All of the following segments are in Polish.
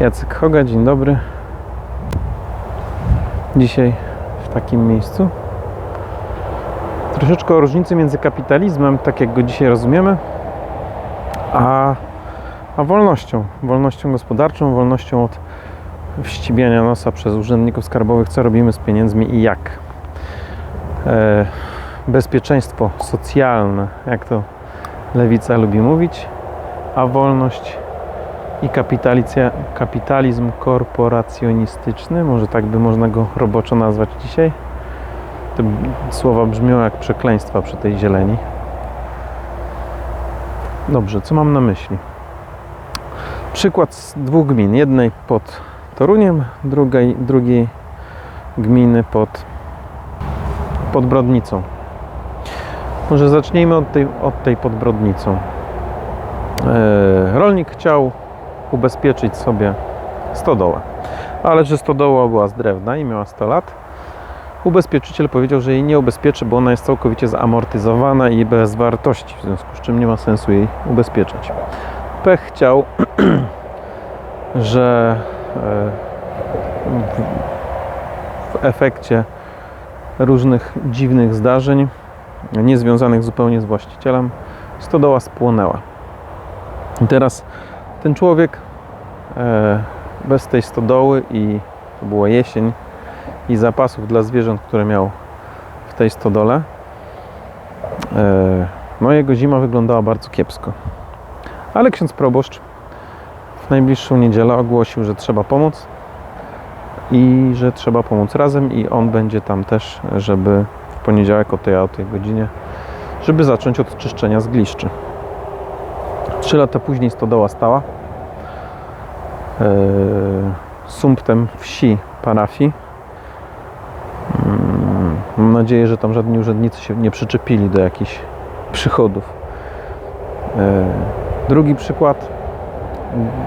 Jacek Hoga, dzień dobry. Dzisiaj w takim miejscu. Troszeczkę o różnicy między kapitalizmem, tak jak go dzisiaj rozumiemy, a, a wolnością. Wolnością gospodarczą, wolnością od wścibiania nosa przez urzędników skarbowych, co robimy z pieniędzmi i jak. E, bezpieczeństwo socjalne, jak to lewica lubi mówić, a wolność i kapitalizm korporacjonistyczny, może tak by można go roboczo nazwać dzisiaj. Te słowa brzmią jak przekleństwa przy tej zieleni. Dobrze, co mam na myśli? Przykład z dwóch gmin. Jednej pod Toruniem, drugiej, drugiej gminy pod, pod Brodnicą. Może zacznijmy od tej, od tej pod Brodnicą. E, rolnik chciał ubezpieczyć sobie stodołę. Ale że stodoła była z drewna i miała 100 lat, ubezpieczyciel powiedział, że jej nie ubezpieczy, bo ona jest całkowicie zamortyzowana i bez wartości, w związku z czym nie ma sensu jej ubezpieczać. Pech chciał, że e, w, efekcie różnych dziwnych zdarzeń, niezwiązanych zupełnie z właścicielem, stodoła spłonęła. I teraz ten człowiek e, bez tej stodoły i to była jesień i zapasów dla zwierząt, które miał w tej stodole, e, no jego zima wyglądała bardzo kiepsko. Ale ksiądz proboszcz w najbliższą niedzielę ogłosił, że trzeba pomóc i że trzeba pomóc razem i on będzie tam też, żeby w poniedziałek o tej, o tej godzinie, żeby zacząć od czyszczenia zgliszczy. Trzy lata później stodoła stała e, sumptem wsi parafii. Mm, Mam nadzieję, że tam żadni urzędnicy się nie przyczepili do jakichś przychodów. E, Drugi przykład.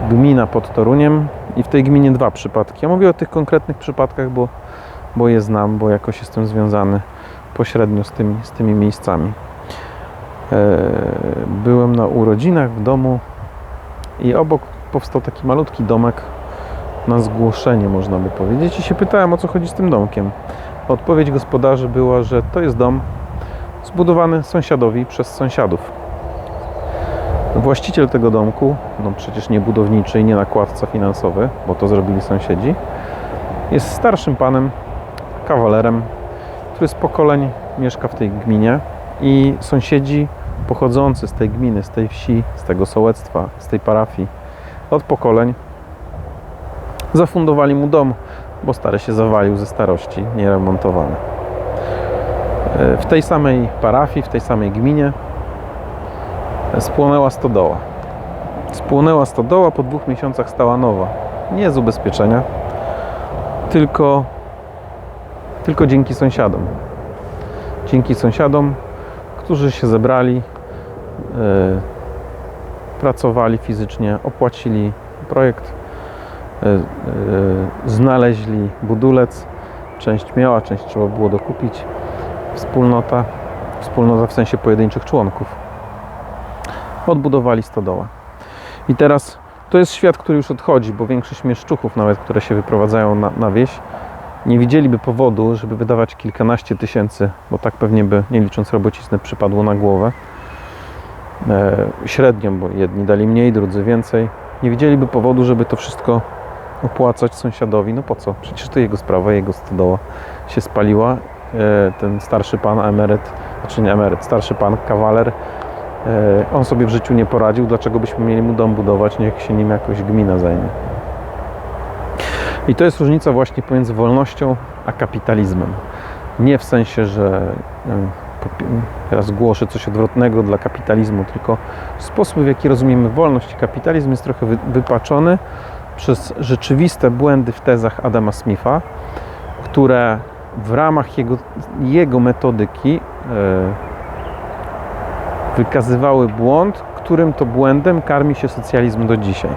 Gmina pod Toruniem i w tej gminie dwa przypadki. Ja mówię o tych konkretnych przypadkach, bo, bo je znam, bo jakoś jestem związany pośrednio z tymi, z tymi miejscami. E, Byłem na urodzinach w domu i obok powstał taki malutki domek na zgłoszenie, można by powiedzieć. I się pytałem, o co chodzi z tym domkiem. Odpowiedź gospodarzy była, że to jest dom zbudowany sąsiadowi przez sąsiadów. Właściciel tego domku, no przecież nie budowniczy i nie nakładca finansowy, bo to zrobili sąsiedzi, jest starszym panem, kawalerem, który z pokoleń mieszka w tej gminie i sąsiedzi pochodzący z tej gminy, z tej wsi, z tego sołectwa, z tej parafii od pokoleń zafundowali mu dom, bo stary się zawalił ze starości, nieremontowany. E, W tej samej parafii, w tej samej gminie spłonęła stodoła. Spłonęła stodoła, po dwóch miesiącach stała nowa. Nie z ubezpieczenia, tylko, tylko dzięki sąsiadom. Dzięki sąsiadom, którzy się zebrali, pracowali fizycznie, opłacili projekt, e, e, znaleźli budulec. Część miała, część trzeba było dokupić. Wspólnota, wspólnota w sensie pojedynczych członków. Odbudowali stodołę. I teraz to jest świat, który już odchodzi, bo większość mieszczuchów, nawet które się wyprowadzają na, na wieś, nie widzieliby powodu, żeby wydawać kilkanaście tysięcy, bo tak pewnie by, nie licząc robocizny, przypadło na głowę. E, średnią, bo jedni dali mniej, drudzy więcej. Nie widzieliby powodu, żeby to wszystko opłacać sąsiadowi. No po co? Przecież to jego sprawa, jego stodoła się spaliła. E, ten starszy pan emeryt, znaczy nie emeryt, starszy pan kawaler, e, on sobie w życiu nie poradził. Dlaczego byśmy mieli mu dom budować? Niech się nim jakoś gmina zajmie. I to jest różnica właśnie pomiędzy wolnością a kapitalizmem. Nie w sensie, że teraz głoszę coś odwrotnego dla kapitalizmu, tylko sposób, w jaki rozumiemy wolność i kapitalizm jest trochę wy, wypaczony przez rzeczywiste błędy w tezach Adama Smitha, które w ramach jego, jego metodyki e, wykazywały błąd, którym to błędem karmi się socjalizm do dzisiaj.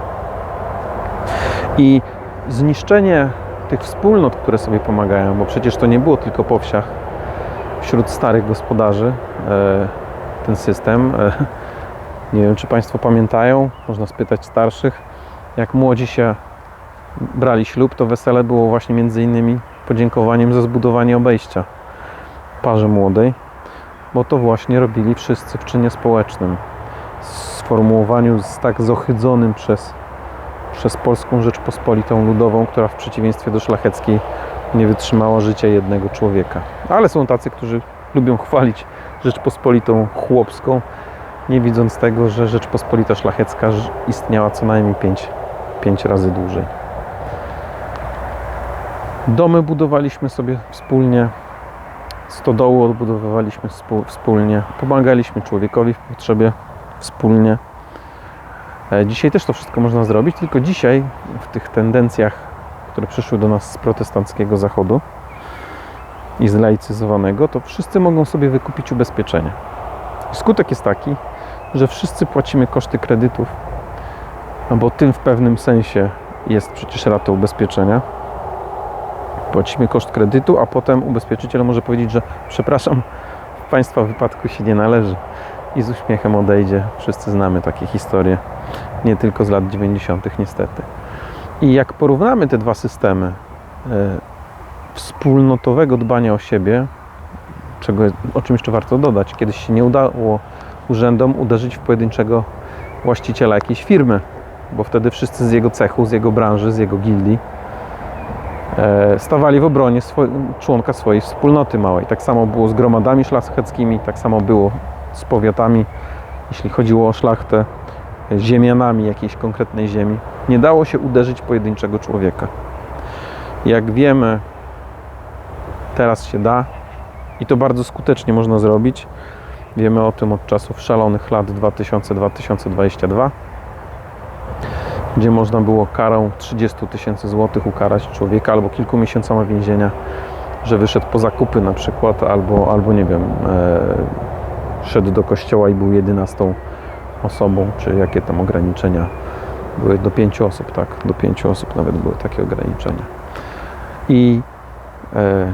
I zniszczenie tych wspólnot, które sobie pomagają, bo przecież to nie było tylko po wsiach wśród starych gospodarzy e, ten system. E, nie wiem, czy Państwo pamiętają, można spytać starszych, jak młodzi się brali ślub, to wesele było właśnie między innymi podziękowaniem za zbudowanie obejścia parze młodej, bo to właśnie robili wszyscy w czynie społecznym. W sformułowaniu z tak zohydzonym przez, przez Polską Rzeczpospolitą Ludową, która w przeciwieństwie do szlacheckiej nie wytrzymała życia jednego człowieka. Ale są tacy, którzy lubią chwalić Rzeczpospolitą chłopską, nie widząc tego, że Rzeczpospolita Szlachecka istniała co najmniej 5 pięć razy dłużej. Domy budowaliśmy sobie wspólnie, stodoły odbudowywaliśmy wspólnie, pomagaliśmy człowiekowi w potrzebie wspólnie. E, Dzisiaj też to wszystko można zrobić, tylko dzisiaj w tych tendencjach, które przyszły do nas z protestanckiego zachodu i zlaicyzowanego, to wszyscy mogą sobie wykupić ubezpieczenie. Skutek jest taki, że wszyscy płacimy koszty kredytów, no bo tym w pewnym sensie jest przecież rata ubezpieczenia. Płacimy koszt kredytu, a potem ubezpieczyciel może powiedzieć, że przepraszam, w Państwa wypadku się nie należy i z uśmiechem odejdzie. Wszyscy znamy takie historie, nie tylko z lat 90. niestety. I jak porównamy te dwa systemy e, wspólnotowego dbania o siebie, czego, o czym jeszcze warto dodać, kiedyś się nie udało urzędom uderzyć w pojedynczego właściciela jakiejś firmy, bo wtedy wszyscy z jego cechu, z jego branży, z jego gildii e, stawali w obronie członka swojej wspólnoty małej. Tak samo było z gromadami szlacheckimi, tak samo było z powiatami, jeśli chodziło o szlachtę, ziemianami jakiejś konkretnej ziemi. Nie dało się uderzyć pojedynczego człowieka. Jak wiemy, teraz się da i to bardzo skutecznie można zrobić. Wiemy o tym od czasów szalonych lat 2000-2022, gdzie można było karą 30 tysięcy złotych ukarać człowieka albo kilku miesiącami więzienia, że wyszedł po zakupy na przykład, albo, albo nie wiem, e, szedł do kościoła i był jedenastą osobą, czy jakie tam ograniczenia były do pięciu osób, tak, do pięciu osób nawet były takie ograniczenia. I e,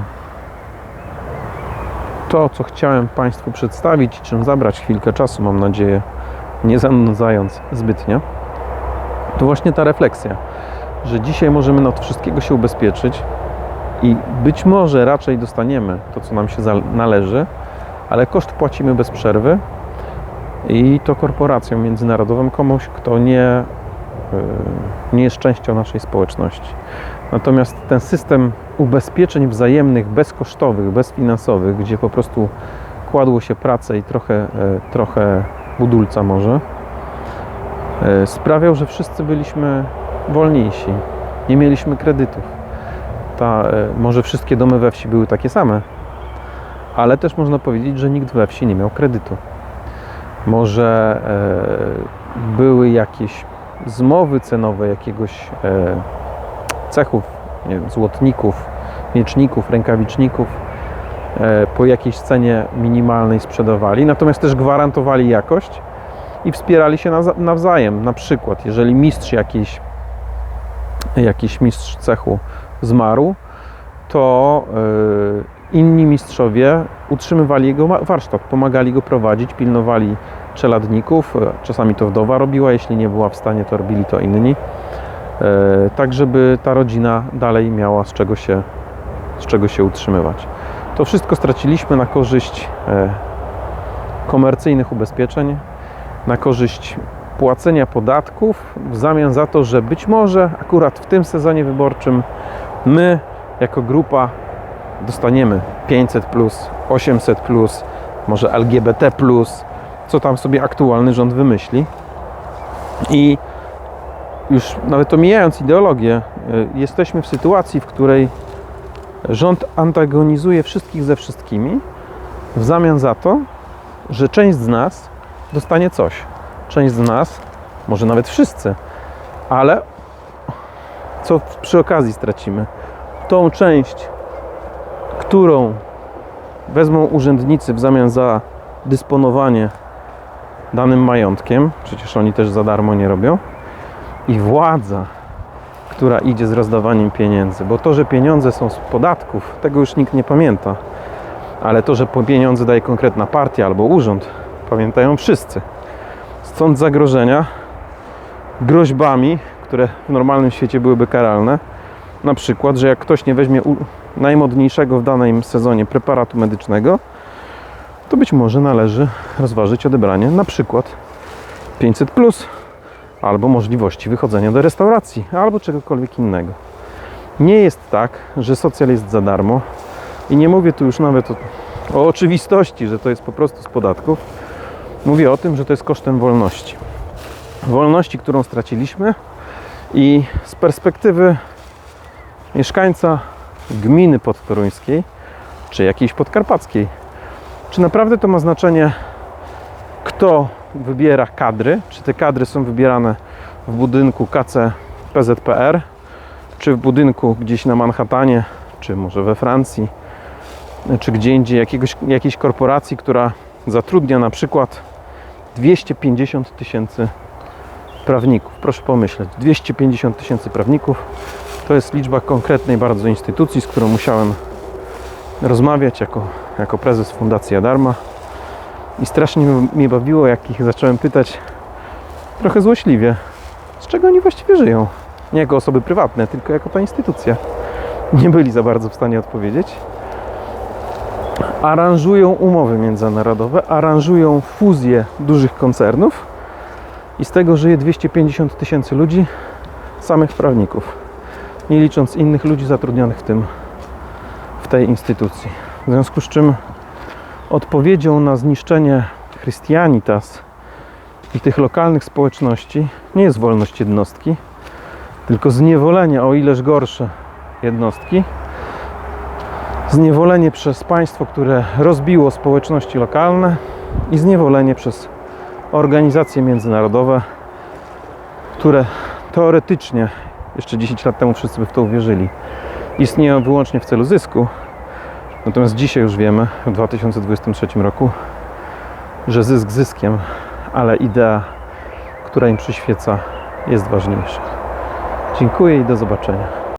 to, co chciałem Państwu przedstawić, czym zabrać chwilkę czasu, mam nadzieję, nie zanudzając zbytnio, to właśnie ta refleksja, że dzisiaj możemy od wszystkiego się ubezpieczyć i być może raczej dostaniemy to, co nam się należy, ale koszt płacimy bez przerwy i to korporacjom międzynarodowym, komuś, kto nie, yy, nie jest częścią naszej społeczności. Natomiast ten system ubezpieczeń wzajemnych, bezkosztowych, bezfinansowych, gdzie po prostu kładło się pracę i trochę, e, trochę budulca może, e, sprawiał, że wszyscy byliśmy wolniejsi. Nie mieliśmy kredytów. Ta, e, może wszystkie domy we wsi były takie same, ale też można powiedzieć, że nikt we wsi nie miał kredytu. Może e, były jakieś zmowy cenowe jakiegoś e, cechów, nie wiem, złotników, mieczników, rękawiczników e, po jakiejś cenie minimalnej sprzedawali, natomiast też gwarantowali jakość i wspierali się nawzajem. Na przykład, jeżeli mistrz jakiś, jakiś mistrz cechu zmarł, to e, inni mistrzowie utrzymywali jego warsztat, pomagali go prowadzić, pilnowali czeladników, e, czasami to wdowa robiła, jeśli nie była w stanie, to robili to inni e, tak żeby ta rodzina dalej miała z czego się, z czego się utrzymywać. To wszystko straciliśmy na korzyść e, komercyjnych ubezpieczeń, na korzyść płacenia podatków w zamian za to, że być może akurat w tym sezonie wyborczym my jako grupa dostaniemy 500 plus, 800 plus, może LGBT plus, co tam sobie aktualny rząd wymyśli. I już nawet omijając ideologię, y, jesteśmy w sytuacji, w której rząd antagonizuje wszystkich ze wszystkimi w zamian za to, że część z nas dostanie coś. Część z nas, może nawet wszyscy, ale co przy okazji stracimy? Tą część, którą wezmą urzędnicy w zamian za dysponowanie danym majątkiem, przecież oni też za darmo nie robią, i władza, która idzie z rozdawaniem pieniędzy. Bo to, że pieniądze są z podatków, tego już nikt nie pamięta. Ale to, że pieniądze daje konkretna partia albo urząd, pamiętają wszyscy. Stąd zagrożenia groźbami, które w normalnym świecie byłyby karalne. Na przykład, że jak ktoś nie weźmie najmodniejszego w danym sezonie preparatu medycznego, to być może należy rozważyć odebranie na przykład 500 plus albo możliwości wychodzenia do restauracji albo czegokolwiek innego. Nie jest tak, że socjal jest za darmo i nie mówię tu już nawet o, o oczywistości, że to jest po prostu z podatków. Mówię o tym, że to jest kosztem wolności. Wolności, którą straciliśmy i z perspektywy mieszkańca gminy podtoruńskiej czy jakiejś podkarpackiej, czy naprawdę to ma znaczenie, kto wybiera kadry? Czy te kadry są wybierane w budynku KC PZPR, czy w budynku gdzieś na Manhattanie, czy może we Francji, czy gdzie indziej jakiegoś, jakiejś korporacji, która zatrudnia na przykład 250 tysięcy prawników. Proszę pomyśleć, 250 tysięcy prawników to jest liczba konkretnej bardzo instytucji, z którą musiałem rozmawiać jako, jako prezes Fundacji Adarma. I strasznie mnie bawiło, jak ich zacząłem pytać trochę złośliwie, z czego oni właściwie żyją. Nie jako osoby prywatne, tylko jako ta instytucja. Nie byli za bardzo w stanie odpowiedzieć. Aranżują umowy międzynarodowe, aranżują fuzje dużych koncernów i z tego żyje 250 tysięcy ludzi, samych prawników, nie licząc innych ludzi zatrudnionych w tym, w tej instytucji. W związku z czym odpowiedzią na zniszczenie Christianitas i tych lokalnych społeczności nie jest wolność jednostki, tylko zniewolenie, o ileż gorsze jednostki, zniewolenie przez państwo, które rozbiło społeczności lokalne i zniewolenie przez organizacje międzynarodowe, które teoretycznie jeszcze 10 lat temu wszyscy by w to uwierzyli, istnieją wyłącznie w celu zysku, Natomiast dzisiaj już wiemy, w 2023 roku, że zysk zyskiem, ale idea, która im przyświeca, jest ważniejsza. Dziękuję i do zobaczenia.